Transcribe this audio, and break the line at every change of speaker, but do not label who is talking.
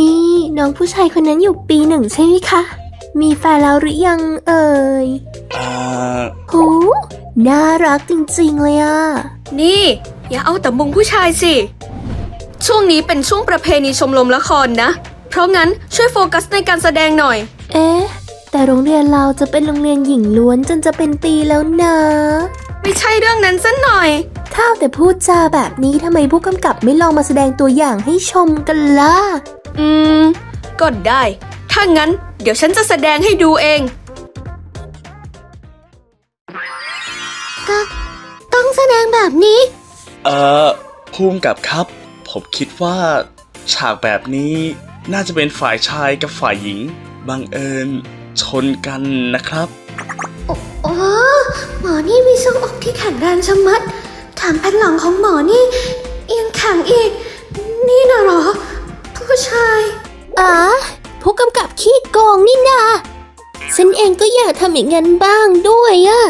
นี่น้องผู้ชายคนนั้นอยู่ปีหนึ่งใช่ไหมคะ มีแฟนแล้วหรือยังเอ่ย
อ่า
โหน่ารักจริงๆเลยอะ
นี่ อย่าเอาแต่มุงผู้ชายสิ ช่วงนี้เป็นช่วงประเพณีชมรมละครนะ เพราะงั้นช่วยโฟกัสในการแสดงหน่อย
เอ๊ะ แต่โรงเรียนเราจะเป็นโรงเรียนหญิงล้วนจนจะเป็นปีแล้วนะ
ไม่ใช่เรื่องนั้นซะหน่อย
ถ้าเอาแต่พูดจาแบบนี้ทำไมผู้กำกับไม่ลองมาแสดงตัวอย่างให้ชมกันล่ะ
อืม ก็ได้ ถ้างั้น เดี๋ยวฉันจะแสดงให้ดูเอง
ก็ต้องแสดงแบบนี้
เอ่อภูมิกับครับ ผมคิดว่า ฉากแบบนี้น่าจะเป็นฝ่ายชายกับฝ่ายหญิง บังเอิญ ชนกันนะครับ
โอ้หมอนี่มีทรวงอกที่แข็งแรงชะมัดแถมแผ่นหลังของหมอนี่
องก็อยากทำอย่างนั้นบ้างด้วยอะ